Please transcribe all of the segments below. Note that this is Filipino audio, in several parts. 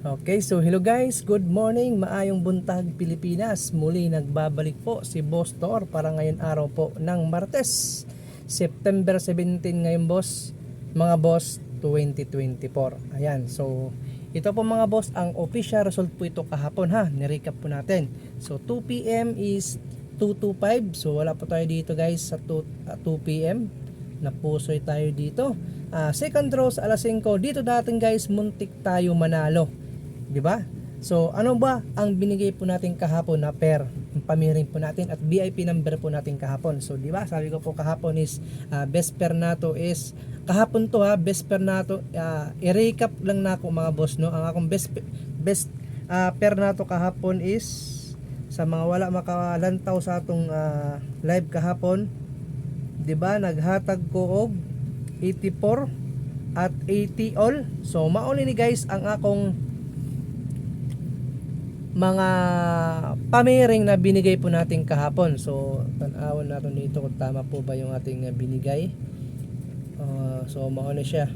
Okay, so hello guys, good morning, maayong buntag Pilipinas. Muli nagbabalik po si Boss Tor para ngayon araw po ng Martes, September 17 ngayon boss, mga boss 2024. Ayan, so ito po mga boss, ang official result po ito kahapon ha, nirecap po natin. So 2 p.m. is 225, so wala po tayo dito guys sa 2, ah, 2 p.m. Napusoy tayo dito. Ah, second draw sa alas 5, dito dating guys, muntik tayo manalo. 'Di ba? So, ano ba ang binigay po natin kahapon na? Ang pamiring po natin at VIP number po natin kahapon. So, 'di ba? Sabi ko po kahapon is ah, best pair nato is kahapon to ha, best pair nato. Uh, i-recap lang na ako mga boss no. Ang akong best best ah, pair nato kahapon is sa mga wala makalantaw sa atong ah, live kahapon, 'di ba? Naghatag ko og 84 at 80 all. So, mauli ni guys ang akong mga pamiring na binigay po natin kahapon. So, tanawon natin dito kung tama po ba yung ating uh, binigay. Uh, so, mauna siya.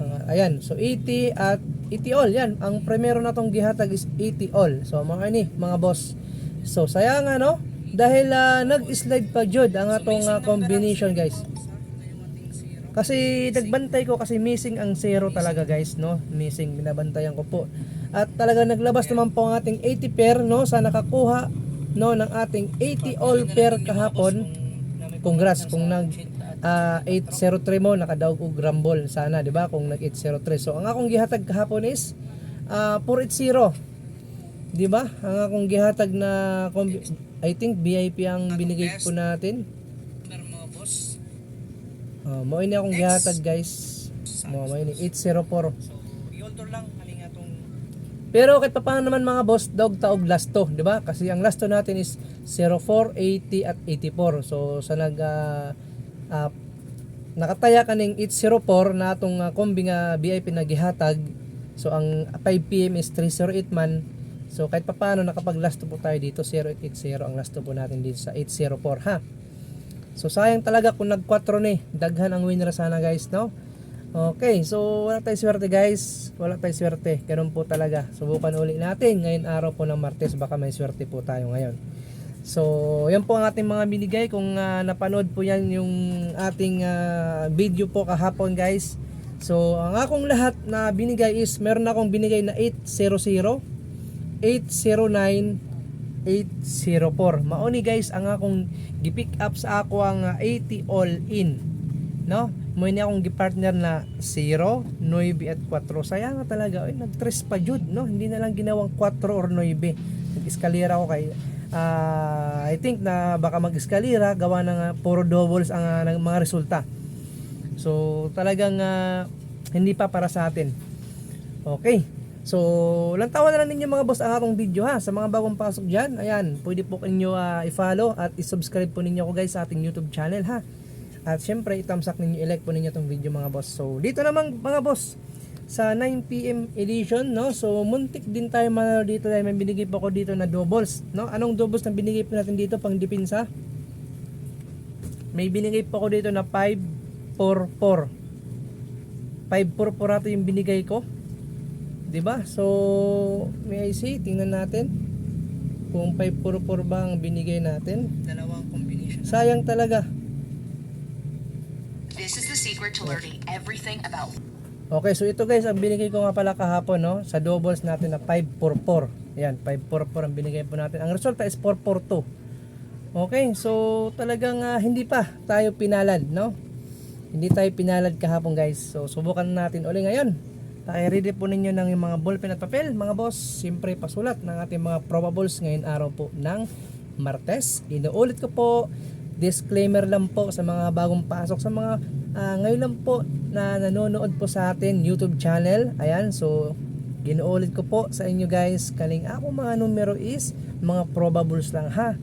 Uh, ayan, so 80 at 80 all. Yan, ang primero na tong gihatag is 80 all. So, mga ni, mga boss. So, sayang ano, dahil uh, nag-slide pa jud ang atong uh, combination guys. Kasi nagbantay ko kasi missing ang zero talaga guys, no? Missing, binabantayan ko po. At talaga naglabas naman po ang ating 80 pair, no? Sa nakakuha, no, ng ating 80 all pair kahapon. Congrats kung nag ah, 803 mo, nakadaog og grumble sana, di ba? Kung nag 803. So, ang akong gihatag kahapon is ah, 480. Di ba? Ang akong gihatag na I think VIP ang binigay po natin. Oh, mo ini akong gihatag guys. Mo ini 804. Yoltor lang, halinga tong Pero kahit paano naman mga boss, dog taog last to, di ba? Kasi ang last to natin is 04, 80 at 84. So sa nag ah, ah, nakataya kaning 804 na atong uh, kombi nga VIP na gihatag. So ang 5 PM is 308 man. So kahit paano nakapag last to po tayo dito 0880 ang last to po natin dito sa 804 ha. So sayang talaga kung nag 4 ni. Daghan ang winner sana guys, no? Okay, so wala tayong swerte guys. Wala tayong swerte. Ganun po talaga. Subukan uli natin ngayon araw po ng Martes. Baka may swerte po tayo ngayon. So, yan po ang ating mga binigay. Kung ah, napanood po yan yung ating ah, video po kahapon guys. So, ang akong lahat na binigay is meron akong binigay na 800, 809, 804. Mauni guys ang akong gipick up sa ako ang ah, 80 all in. No? Mo ni akong gipartner na 0, 9 at 4. Sayang nga talaga, oy nag-tres pa jud, no? Hindi na lang ginawang 4 or 9. Nag-eskalera ako kay ah, I think na baka mag-eskalera gawa ng ah, puro doubles ang ng mga resulta. So talagang ah, hindi pa para sa atin. Okay. So, lantawan na lang ninyo mga boss ang atong video ha. Sa mga bagong pasok dyan, ayan, pwede po inyo ah, i-follow at i-subscribe po ninyo ako guys sa ating YouTube channel ha. At syempre, itamsak ninyo, i-like po ninyo itong video mga boss. So, dito naman mga boss, sa 9pm edition, no? So, muntik din tayo manalo dito dahil may binigay po ako dito na doubles, no? Anong doubles na binigay po natin dito pang dipinsa? May binigay po ako dito na 544. 544 ato yung binigay ko. 'Di ba? So, may I see, tingnan natin kung 544 ba ang binigay natin. dalawang combination. Sayang talaga. Secret to learning everything about Okay, so ito guys, ang binigay ko nga pala kahapon, no? Sa doubles natin na 544. Ayan, 544 ang binigay po natin. Ang resulta is 442. Okay, so talagang ah, hindi pa tayo pinalad, no? Hindi tayo pinalad kahapon guys. So subukan natin uli ngayon. Tayo ready po ninyo ng mga ballpen at papel, mga boss. Siyempre pasulat ng ating mga probables ngayon araw po ng Martes. Inuulit ko po, disclaimer lang po sa mga bagong pasok sa mga ah, ngayon lang po na nanonood po sa atin YouTube channel. Ayan, so ginuulit ko po sa inyo guys. Kaling ako mga numero is mga probables lang ha.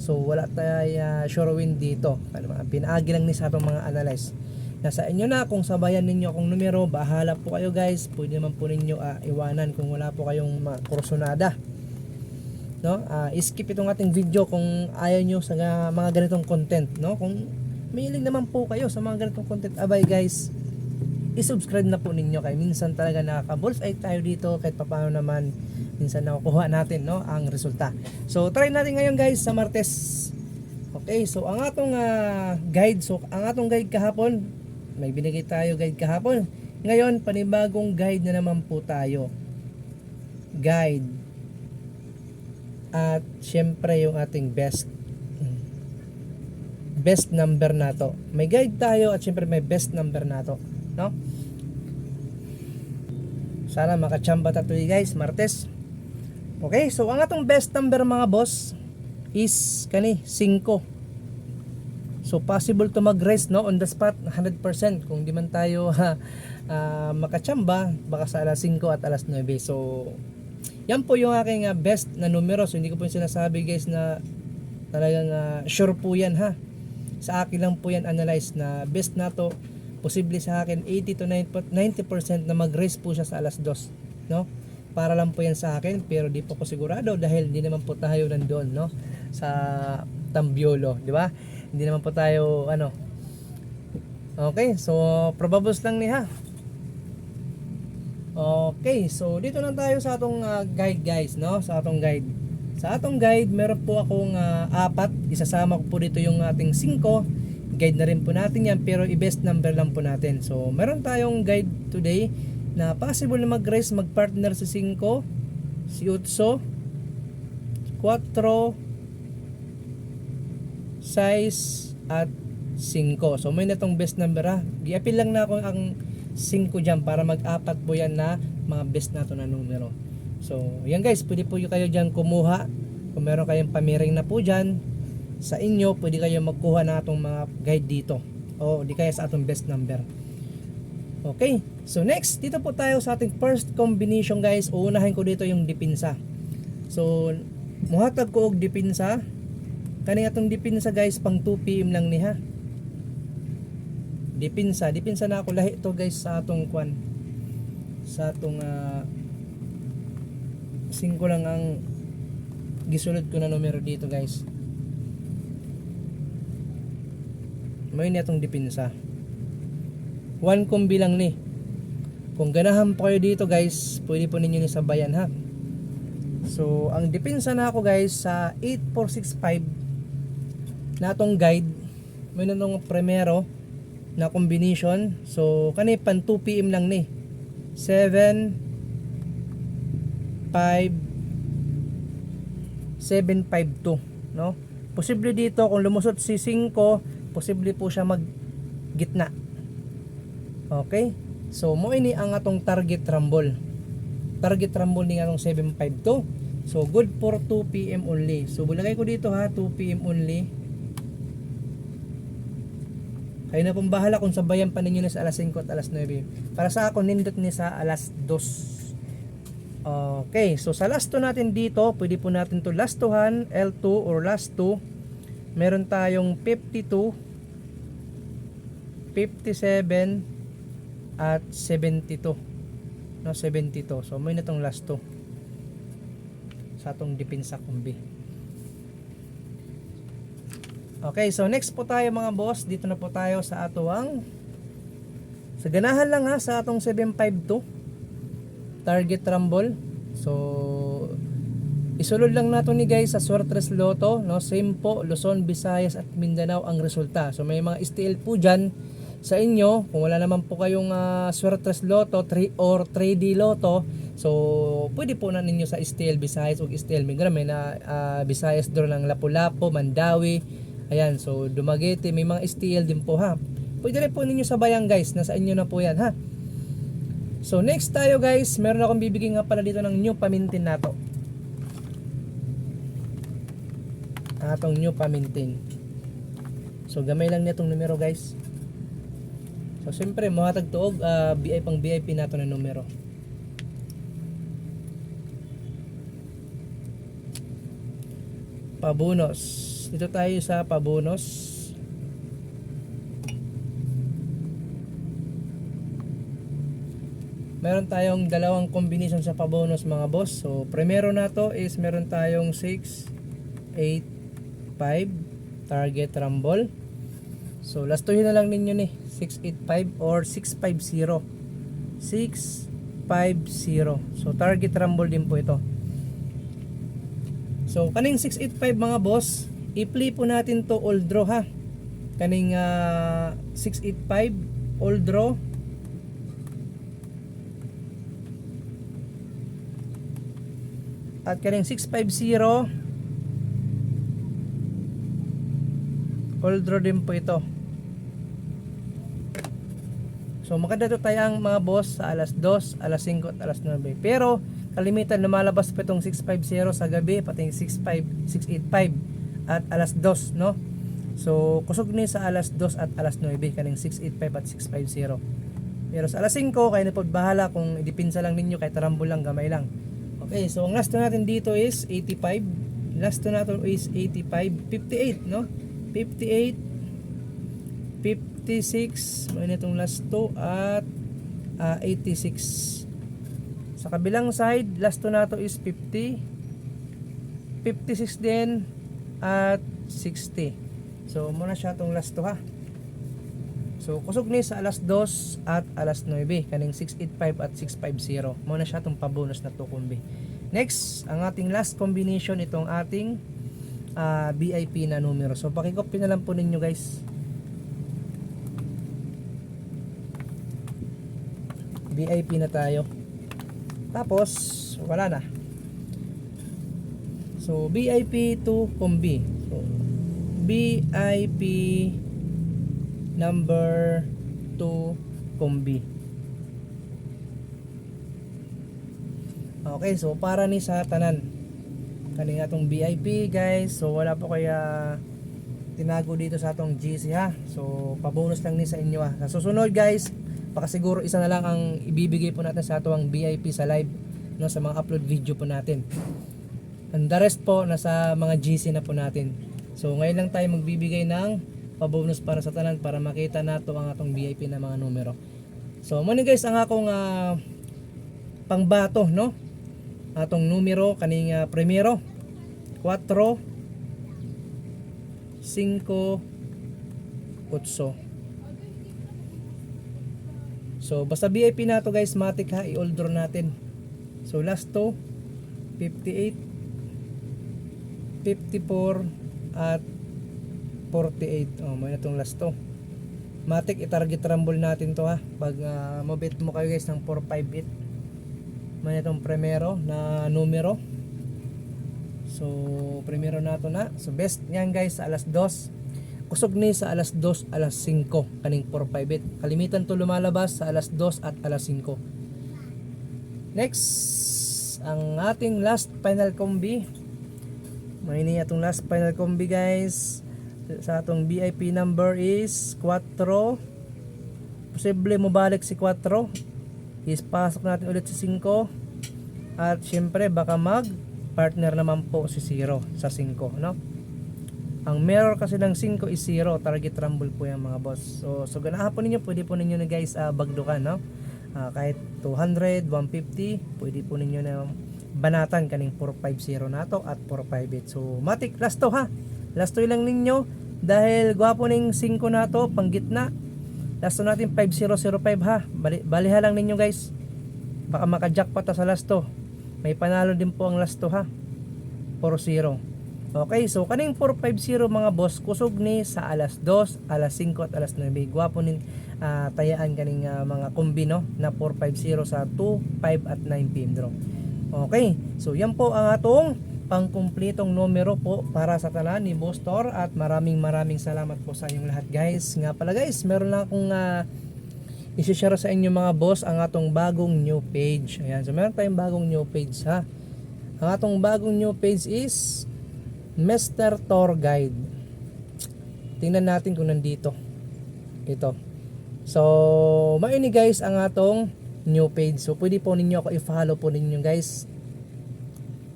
So wala tayo uh, sure win dito. Ano pinaagi lang ni sa mga analyze. Nasa inyo na kung sabayan ninyo akong numero, bahala po kayo guys. Pwede naman po ninyo ah, iwanan kung wala po kayong mga. No? Ah, skip itong ating video kung ayaw nyo sa mga ganitong content, no? Kung mahilig naman po kayo sa mga ganitong content, abay guys, isubscribe na po ninyo kay minsan talaga nakaka-balls ay tayo dito kahit papaano naman minsan nakukuha natin no ang resulta. So try natin ngayon guys sa Martes. Okay, so ang atong ah, guide, so ang atong guide kahapon, may binigay tayo guide kahapon. Ngayon, panibagong guide na naman po tayo. Guide. At syempre yung ating best best number na to. May guide tayo at syempre may best number na to, no? Sana makachamba tayo guys, Martes. Okay, so ang atong best number mga boss is kani 5. So possible to mag-rest no on the spot 100% kung di man tayo ha, ah, makachamba baka sa alas 5 at alas 9. So yan po yung aking ah, best na numero. So hindi ko po yung sinasabi guys na talagang ah, sure po yan ha. Sa akin lang po yan analyze na best na to. Posible sa akin 80 to 90% na mag-race po siya sa alas 2 no? Para lang po yan sa akin pero di po ko sigurado dahil hindi naman po tayo nandoon no? Sa Tambiolo di ba? Hindi naman po tayo ano? Okay so probables lang ni ha okay so dito na tayo sa atong ah, guide guys no? Sa atong guide. Sa atong guide meron po akong ah, apat isasama ko po dito yung ating 5 guide na rin po natin yan pero i-best number lang po natin. So meron tayong guide today na possible na mag-race mag-partner si 5 si Utso. 4 size at 5 so may na tong best number ha? I-appeal lang na ako ang 5 dyan para mag-apat po yan na mga best nato na numero. So yan guys pwede po kayo dyan kumuha. Kung meron kayong pamiring na po dyan sa inyo pwede kayo magkuha na atong mga guide dito. O di kaya sa atong best number. Okay so next dito po tayo sa ating first combination guys. Uunahin ko dito yung dipinsa so muhatag ko og dipinsa kani atong dipinsa guys pang 2 pm lang ni ha dipinsa dipinsa na ako lahi to guys sa atong kwan. Sa atong uh, 5 lang ang gisulod ko na numero dito guys may na itong dipinsa one combi lang ni. Kung ganahan po kayo dito guys pwede po ninyo ni sabayan ha? So ang dipinsa na ako guys sa 8465 na itong guide may na itong primero na combination. So kani pan 2 pm lang ni. 7 5 752 no? Posible dito kung lumusot si 5 posible po siya mag gitna okay? So mo ini ang atong target rumble. Target rumble ni atong 752 so good for 2 pm only. So bulagay ko dito ha 2 pm only. Kayo na pong bahala kung sabayan pa ninyo na sa alas 5 at alas 9 para sa ako nindot ni sa alas 2 Okay, so sa last 2 natin dito, pwede po natin to last 2han, L2 or last 2. Meron tayong 52, 57, at 72. No, 72. So may na tong last 2. Sa atong dipinsa kumbi. Okay, so next po tayo mga boss. Dito na po tayo sa atuang sa ganahan lang ha sa atong 752 target rumble. So isulod lang nato ni guys sa Suertres Lotto, no? Same po Luzon, Visayas at Mindanao ang resulta. So may mga STL po diyan sa inyo. Kung wala naman po kayong uh, Suertres Lotto 3 or 3D Lotto, so pwede po na ninyo sa STL Visayas o STL Mindanao may na uh, Visayas doon ng Lapu-Lapu, Mandawi. Ayan, so Dumaguete, may mga STL din po ha. Pwede rin po ninyo sabayan guys, nasa inyo na po yan ha. So next tayo guys, meron akong bibigyan nga pala dito ng new pamintin nato. Atong new pamintin. So gamay lang nitong numero guys. So siyempre mohatag tuog uh, BI pang VIP nato na numero. Pabunos. Dito tayo sa pabunos. meron tayong dalawang combination sa pabonus mga boss. So, primero na to is meron tayong 6, 8, 5 target rumble. So lastuhin na lang ninyo ni 685 or 650. 650. So target rumble din po ito. So kaning 685 mga boss, i-play po natin to all draw ha. Kaning ah, 685 all draw. At kaning 650 all draw din po ito. So maganda to mga boss sa alas 2, alas 5 at alas 9. Pero kalimitan lumalabas pa itong 650 sa gabi pati yung 65, 685 at alas 2 no. So kusog ni sa alas 2 at alas 9 kaning 685 at 650. Pero sa alas 5 kayo na po bahala kung idipinsa lang ninyo kahit tarambol lang gamay lang. Okay, so ang last natin dito is 85. Last natin is 85, 58 no. 58 56 may itong last 2 at ah, 86 sa kabilang side last 2 nato is 50 56 din at 60 so muna siya itong last 2 ha? So kusog ni sa alas 2 at alas 9 kaning 685 at 650 muna siya itong pabonus na to kumbi next ang ating last combination itong ating ah, VIP na numero so pakicopy na lang po ninyo guys VIP na tayo. Tapos, wala na. So, VIP to combi. So, VIP number 2 combi. Okay, so para ni sa tanan. Kani atong VIP guys. So wala po kaya tinago dito sa atong GC ha. So pabonus lang ni sa inyo ha. Sa susunod guys, baka siguro isa na lang ang ibibigay po natin sa atong VIP sa live no sa mga upload video po natin. And the rest po nasa mga GC na po natin. So ngayon lang tayo magbibigay ng pabonus para sa tanan para makita nato ang atong VIP na mga numero. So mo ni guys ang akong ah, pangbato no. Atong numero kaning ah, primero 4 5 8 So basta VIP na to guys, matik ha, i-all draw natin. So last to 58 54 at 48. Oh, may na last to. Matik i-target rumble natin to ha. Pag uh, mabit mo kayo guys ng 458. May na tong primero na numero. So primero na to na. So best yan guys sa alas 2 kusog ni sa alas 2, alas 5 kaning 458. Kalimitan to lumalabas sa alas 2 at alas 5. Next, ang ating last final combi. May atong last final combi guys. Sa atong VIP number is 4. Posible mo balik si 4. Is pasok natin ulit si 5. At syempre baka mag partner naman po si 0 sa 5, no? Ang mirror kasi ng 5 is 0, target rumble po yung mga boss. So, so ganahan po ninyo, pwede po ninyo na guys uh, bagdukan, no? Ah, kahit 200, 150, pwede po ninyo na banatan kaning 450 nato at 458. So, matik, last to ha. Last to lang ninyo dahil gwapo ning 5 nato, pang gitna. Last natin 5005 ha. Bali, baliha lang ninyo guys. Baka maka-jackpot sa last to. May panalo din po ang last to ha. 4-0. Okay, so kaning 450 mga boss, kusog ni sa alas 2, alas 5 at alas 9. Gwapo ning ah, tayaan kaning ah, mga kombi no na 450 sa 2, 5 at 9 pm draw. Okay, so yan po ang atong pangkumpletong numero po para sa tanan ni Boss Tor at maraming maraming salamat po sa inyong lahat guys. Nga pala guys, meron lang akong ah, isi-share sa inyo mga boss ang atong bagong new page. Ayan, so meron tayong bagong new page ha. Ang atong bagong new page is Mr. Tour Guide. Tingnan natin kung nandito. Ito. So, maini guys ang atong new page. So, pwede po ninyo ako i-follow po ninyo guys.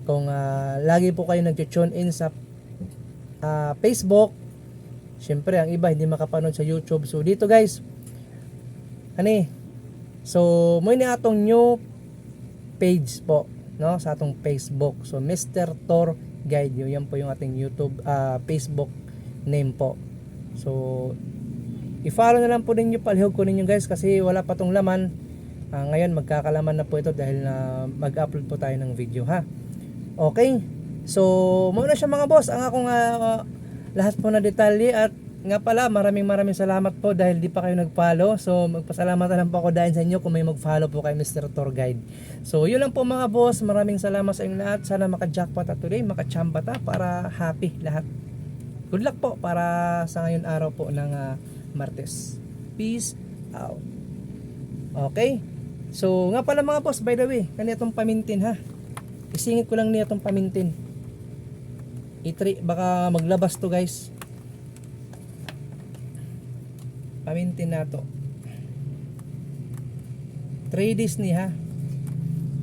Kung ah, lagi po kayo nag-tune in sa ah, Facebook. Siyempre, ang iba hindi makapanood sa YouTube. So, dito guys. Ani. So, mo ni atong new page po no sa atong Facebook. So Mr. Tor Guide yun. Yan po yung ating YouTube ah, Facebook name po. So i-follow na lang po ninyo palihog ko ninyo guys kasi wala pa tong laman Ah, ngayon magkakalaman na po ito dahil na mag-upload po tayo ng video ha okay. So muna siya mga boss. Ang akong ah, lahat po na detalye. At nga pala maraming maraming salamat po dahil di pa kayo nag-follow. So magpasalamat lang po ako dahil sa inyo kung may mag-follow po kay Mr. Tour Guide. So yun lang po mga boss. Maraming salamat sa inyong lahat. Sana maka-jackpot at today maka-chamba ta para happy lahat. Good luck po para sa ngayon araw po ng ah, Martes. Peace out. Okay. So nga pala mga boss by the way kanitong pamintin ha isingit ko lang niya itong pamintin. Itri baka maglabas to guys. Pamintin na to. 3 days ni ha?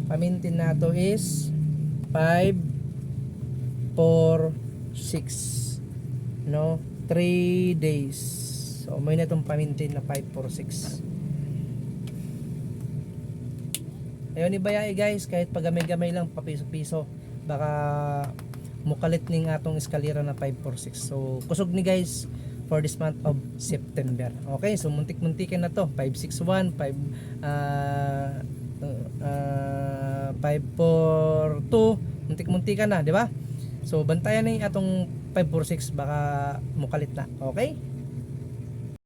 Pamintin na to is 5 4 6 no? 3 days. So may na itong pamintin na 5 4 6 Ayun ibayay guys, kahit pagamay-gamay lang papiso-piso, baka mukalit ning atong eskalera na 546. So kusog ni guys for this month of September. Okay, so muntik-muntikin na to. 561, 5 uh, uh, 542, muntik-muntikan na, di ba? So bantayan na atong 546 baka mukalit na. Okay?